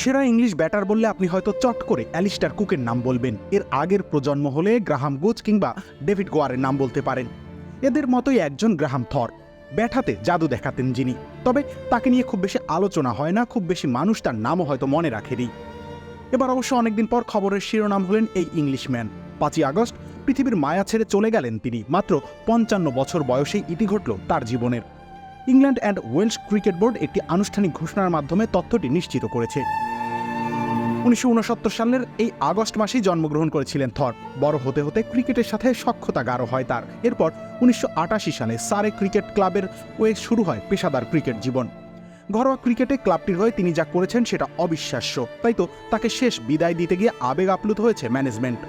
সেরা English batter বললে আপনি হয়তো চট করে অ্যালিস্টার কুকের নাম বলবেন। এর আগের প্রজন্ম হলে গ্রাহাম গুজ কিংবা ডেভিড গোয়ারের নাম বলতে পারেন। এদের মতোই একজন গ্রাহাম থর। ব্যাটাতে জাদু দেখাতেন যিনি। তবে তাকে নিয়ে খুব বেশি আলোচনা হয় না, খুব বেশি মানুষ তার নামও হয়তো মনে রাখেনি। এবার অবশ্য অনেকদিন পর খবরের শিরোনাম হলেন এই ইংলিশম্যান। পাঁচই আগস্ট, পৃথিবীর মায়া ছেড়ে চলে গেলেন তিনি। মাত্র পঞ্চান্ন বছর বয়সেই ইতি ঘটল তার জীবনের। England and Wales cricket board একটি আনুষ্ঠানিক ঘোষণার মাধ্যমে তথ্যটি নিশ্চিত করেছে। উনিশশো উনসত্তর সালের এই আগস্ট মাসেই জন্মগ্রহণ করেছিলেন থর। বড় হতে হতে ক্রিকেটের সাথে সক্ষতা গাঢ় হয় তার। এরপর উনিশশো আটাশি সালে সারে ক্রিকেট ক্লাবের ওয়ে শুরু হয় পেশাদার ক্রিকেট জীবন। ঘরোয়া ক্রিকেটে ক্লাবটির হয়ে তিনি যা করেছেন সেটা অবিশ্বাস্য। তাই তো তাকে শেষ বিদায় দিতে গিয়ে আবেগ আপ্লুত হয়েছে ম্যানেজমেন্ট।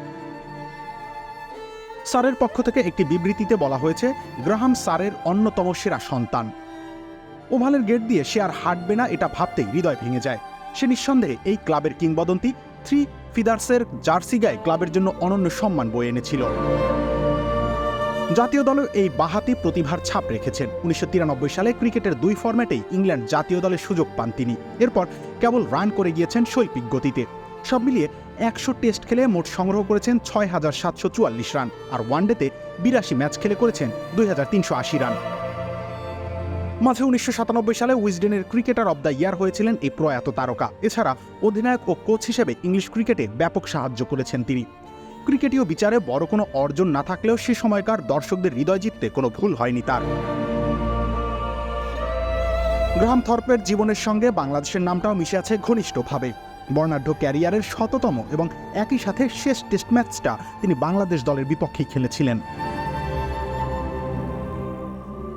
সারের পক্ষ থেকে একটি বিবৃতিতে বলা হয়েছে, গ্রাহাম সারের অন্যতম সেরা সন্তান। ওভালের গেট দিয়ে সে আর হাঁটবে না, এটা ভাবতেই হৃদয় ভেঙে যায়। সে নিঃসন্দেহে এই ক্লাবের কিংবদন্তি থ্রি ফিদার্সের জার্সি গায়ে ক্লাবের জন্য অনন্য সম্মান বয়ে এনেছিল। জাতীয় দলেও এই বাহাতি প্রতিভার ছাপ রেখেছেন। উনিশশো তিরানব্বই সালে ক্রিকেটের দুই ফর্ম্যাটেই ইংল্যান্ড জাতীয় দলের সুযোগ পান তিনি। এরপর কেবল রান করে গিয়েছেন শৈল্পিক গতিতে। সব মিলিয়ে একশো টেস্ট খেলে মোট সংগ্রহ করেছেন ছয় হাজার সাতশো চুয়াল্লিশ রান। আর ওয়ানডেতে বিরাশি ম্যাচ খেলে করেছেন দুই হাজার তিনশো আশি রান। মাঝে উনিশশো সাতানব্বই সালে উইজডেনের ক্রিকেটার অব দ্য ইয়ার হয়েছিলেন এই প্রয়াত তারকা। এছাড়া অধিনায়ক ও কোচ হিসেবে ইংলিশ ক্রিকেটে ব্যাপক সাহায্য করেছেন তিনি। ক্রিকেটীয় বিচারে বড় কোনো অর্জন না থাকলেও সে সময়কার দর্শকদের হৃদয় জিততে কোনো ভুল হয়নি তার। গ্রাহাম থর্পের জীবনের সঙ্গে বাংলাদেশের নামটাও মিশে আছে ঘনিষ্ঠভাবে। বর্ণাঢ্য ক্যারিয়ারের শততম এবং একই সাথে শেষ টেস্ট ম্যাচটা তিনি বাংলাদেশ দলের বিপক্ষে খেলেছিলেন।